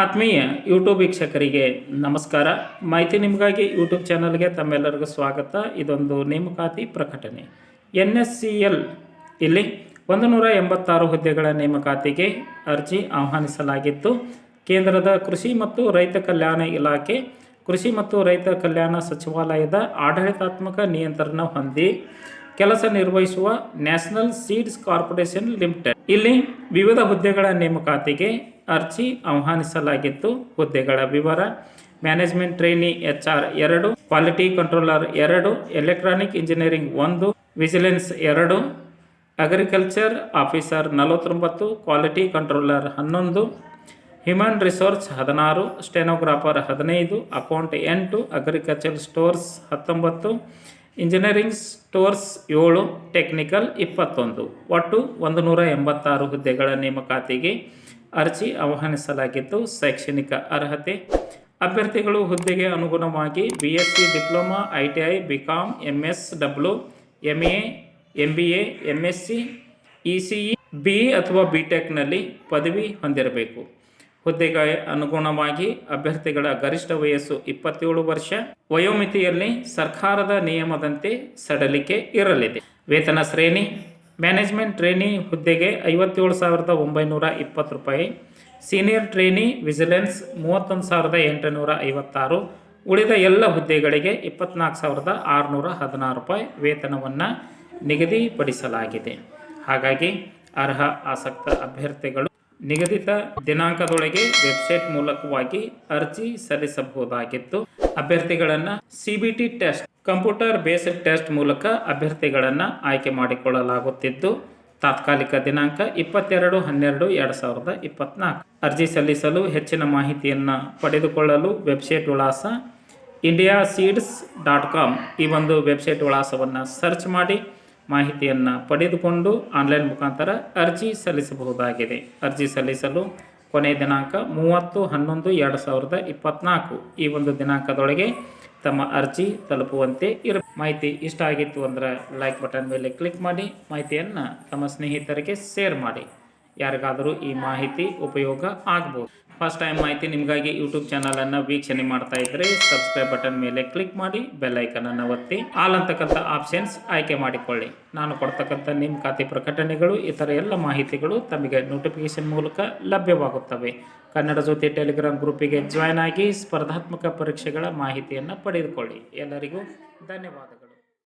ಆತ್ಮೀಯ ಯೂಟ್ಯೂಬ್ ವೀಕ್ಷಕರಿಗೆ ನಮಸ್ಕಾರ. ಮಾಹಿತಿ ನಿಮಗಾಗಿ ಯೂಟ್ಯೂಬ್ ಚಾನಲ್ಗೆ ತಮ್ಮೆಲ್ಲರಿಗೂ ಸ್ವಾಗತ. ಇದೊಂದು ನೇಮಕಾತಿ ಪ್ರಕಟಣೆ. ಎನ್ ಎಸ್ ಸಿ ಎಲ್ ಇಲ್ಲಿ ಒಂದು ನೂರ ಎಂಬತ್ತಾರು ಹುದ್ದೆಗಳ ನೇಮಕಾತಿಗೆ ಅರ್ಜಿ ಆಹ್ವಾನಿಸಲಾಗಿತ್ತು. ಕೇಂದ್ರದ ಕೃಷಿ ಮತ್ತು ರೈತ ಕಲ್ಯಾಣ ಇಲಾಖೆ, ಕೃಷಿ ಮತ್ತು ರೈತ ಕಲ್ಯಾಣ ಸಚಿವಾಲಯದ ಆಡಳಿತಾತ್ಮಕ ನಿಯಂತ್ರಣ ಹೊಂದಿ ಕೆಲಸ ನಿರ್ವಹಿಸುವ ನ್ಯಾಷನಲ್ ಸೀಡ್ಸ್ ಕಾರ್ಪೊರೇಷನ್ ಲಿಮಿಟೆಡ್. ಇಲ್ಲಿ ವಿವಿಧ ಹುದ್ದೆಗಳ ನೇಮಕಾತಿಗೆ ಅರ್ಜಿ ಆಹ್ವಾನಿಸಲಾಗಿತ್ತು ಹುದ್ದೆಗಳ ವಿವರ, ಮ್ಯಾನೇಜ್ಮೆಂಟ್ ಟ್ರೈನಿ ಎಚ್ ಆರ್ ಎರಡು, ಕ್ವಾಲಿಟಿ ಕಂಟ್ರೋಲರ್ ಎರಡು, ಎಲೆಕ್ಟ್ರಾನಿಕ್ ಇಂಜಿನಿಯರಿಂಗ್ ಒಂದು, ವಿಜಿಲೆನ್ಸ್ ಎರಡು, ಅಗ್ರಿಕಲ್ಚರ್ ಆಫೀಸರ್ ನಲವತ್ತೊಂಬತ್ತು, ಕ್ವಾಲಿಟಿ ಕಂಟ್ರೋಲರ್ ಹನ್ನೊಂದು, ಹ್ಯೂಮನ್ ರಿಸೋರ್ಸ್ ಹದಿನಾರು, ಸ್ಟೆನೋಗ್ರಾಫರ್ ಹದಿನೈದು, ಅಕೌಂಟ್ ಎಂಟು, ಅಗ್ರಿಕಲ್ಚರ್ ಸ್ಟೋರ್ಸ್ ಹತ್ತೊಂಬತ್ತು, ಇಂಜಿನಿಯರಿಂಗ್ ಸ್ಟೋರ್ಸ್ ಏಳು, ಟೆಕ್ನಿಕಲ್ ಇಪ್ಪತ್ತೊಂದು. ಒಟ್ಟು ಒಂದು ನೂರ ಎಂಬತ್ತಾರು ಹುದ್ದೆಗಳ ನೇಮಕಾತಿಗೆ ಅರ್ಜಿ ಆಹ್ವಾನಿಸಲಾಗಿದ್ದು ಶೈಕ್ಷಣಿಕ ಅರ್ಹತೆ ಅಭ್ಯರ್ಥಿಗಳು ಹುದ್ದೆಗೆ ಅನುಗುಣವಾಗಿ B S C diploma, I T I B com M S W M A M B A M S C E C E B ಅಥವಾ ಬಿ ಟೆಕ್ನಲ್ಲಿ ಪದವಿ ಹೊಂದಿರಬೇಕು. ಹುದ್ದೆಗೆ ಅನುಗುಣವಾಗಿ ಅಭ್ಯರ್ಥಿಗಳ ಗರಿಷ್ಠ ವಯಸ್ಸು ಇಪ್ಪತ್ತೇಳು ವರ್ಷ, ವಯೋಮಿತಿಯಲ್ಲಿ ಸರ್ಕಾರದ ನಿಯಮದಂತೆ ಸಡಲಿಕೆ ಇರಲಿದೆ. ವೇತನ ಶ್ರೇಣಿ ಮ್ಯಾನೇಜ್ಮೆಂಟ್ ಟ್ರೇನಿ ಹುದ್ದೆಗೆ ಐವತ್ತೇಳು ಸಾವಿರದ ಒಂಬೈನೂರ ಇಪ್ಪತ್ತು ರೂಪಾಯಿ. ಸೀನಿಯರ್ ಟ್ರೇನಿ ವಿಜಿಲೆನ್ಸ್ ಮೂವತ್ತೊಂದು ಸಾವಿರದ ಎಂಟುನೂರ ಐವತ್ತಾರು. ಉಳಿದ ಎಲ್ಲ ಹುದ್ದೆಗಳಿಗೆ ಇಪ್ಪತ್ನಾಲ್ಕು ಸಾವಿರದ ಆರುನೂರ ಹದಿನಾರು ರೂಪಾಯಿ ವೇತನವನ್ನು ನಿಗದಿಪಡಿಸಲಾಗಿದೆ. ಹಾಗಾಗಿ ಅರ್ಹ, ಆಸಕ್ತ ಅಭ್ಯರ್ಥಿಗಳು ನಿಗದಿತ ದಿನಾಂಕದೊಳಗೆ ವೆಬ್ಸೈಟ್ ಮೂಲಕವಾಗಿ ಅರ್ಜಿ ಸಲ್ಲಿಸಬಹುದಾಗಿತ್ತು ಅಭ್ಯರ್ಥಿಗಳನ್ನು C test computer basic test ಮೂಲಕ ಅಭ್ಯರ್ಥಿಗಳನ್ನು ಆಯ್ಕೆ ಮಾಡಿಕೊಳ್ಳಲಾಗುತ್ತಿದ್ದು, ತಾತ್ಕಾಲಿಕ ದಿನಾಂಕ ಇಪ್ಪತ್ತೆರಡು ಹನ್ನೆರಡು ಎರಡು ಸಾವಿರದ ಇಪ್ಪತ್ನಾಲ್ಕು. ಅರ್ಜಿ ಸಲ್ಲಿಸಲು ಹೆಚ್ಚಿನ ಮಾಹಿತಿಯನ್ನು ಪಡೆದುಕೊಳ್ಳಲು ವೆಬ್ಸೈಟ್ ವಿಳಾಸ ಇಂಡಿಯಾ ಸೀಡ್ಸ್ ಡಾಟ್ ಕಾಮ್. ಈ ಒಂದು ವೆಬ್ಸೈಟ್ ವಿಳಾಸವನ್ನು ಸರ್ಚ್ ಮಾಡಿ ಮಾಹಿತಿಯನ್ನು ಪಡೆದುಕೊಂಡು ಆನ್ಲೈನ್ ಮುಖಾಂತರ ಅರ್ಜಿ ಸಲ್ಲಿಸಬಹುದಾಗಿದೆ. ಅರ್ಜಿ ಸಲ್ಲಿಸಲು ಕೊನೆಯ ದಿನಾಂಕ ಮೂವತ್ತು ಹನ್ನೊಂದು ಎರಡು ಸಾವಿರದ ಇಪ್ಪತ್ತ್ನಾಲ್ಕು ಈ ಒಂದು ದಿನಾಂಕದೊಳಗೆ ತಮ್ಮ ಅರ್ಜಿ ತಲುಪುವಂತೆ ಇರ ಮಾಹಿತಿ ಇಷ್ಟ ಆಗಿತ್ತು ಅಂದರೆ ಲೈಕ್ ಬಟನ್ ಮೇಲೆ ಕ್ಲಿಕ್ ಮಾಡಿ, ಮಾಹಿತಿಯನ್ನು ತಮ್ಮ ಸ್ನೇಹಿತರಿಗೆ ಶೇರ್ ಮಾಡಿ. ಯಾರಿಗಾದರೂ ಈ ಮಾಹಿತಿ ಉಪಯೋಗ ಆಗ್ಬೋದು. ಫಸ್ಟ್ ಟೈಮ್ ಮಾಹಿತಿ ನಿಮಗಾಗಿ ಯೂಟ್ಯೂಬ್ ಚಾನಲನ್ನು ವೀಕ್ಷಣೆ ಮಾಡ್ತಾ ಇದ್ದರೆ ಸಬ್ಸ್ಕ್ರೈಬ್ ಬಟನ್ ಮೇಲೆ ಕ್ಲಿಕ್ ಮಾಡಿ ಬೆಲ್ ಐಕನನ್ನು ಒತ್ತಿ ಆಲ್ ಅಂತಕ್ಕಂಥ ಆಪ್ಷನ್ಸ್ ಆಯ್ಕೆ ಮಾಡಿಕೊಳ್ಳಿ. ನಾನು ಕೊಡ್ತಕ್ಕಂಥ ನಿಮ್ಮ ಖಾತೆ ಪ್ರಕಟಣೆಗಳು, ಇತರ ಎಲ್ಲ ಮಾಹಿತಿಗಳು ತಮಗೆ ನೋಟಿಫಿಕೇಶನ್ ಮೂಲಕ ಲಭ್ಯವಾಗುತ್ತವೆ. ಕನ್ನಡ ಜೊತೆ ಟೆಲಿಗ್ರಾಮ್ ಗ್ರೂಪಿಗೆ ಜಾಯ್ನ್ ಆಗಿ ಸ್ಪರ್ಧಾತ್ಮಕ ಪರೀಕ್ಷೆಗಳ ಮಾಹಿತಿಯನ್ನು ಪಡೆದುಕೊಳ್ಳಿ. ಎಲ್ಲರಿಗೂ ಧನ್ಯವಾದಗಳು.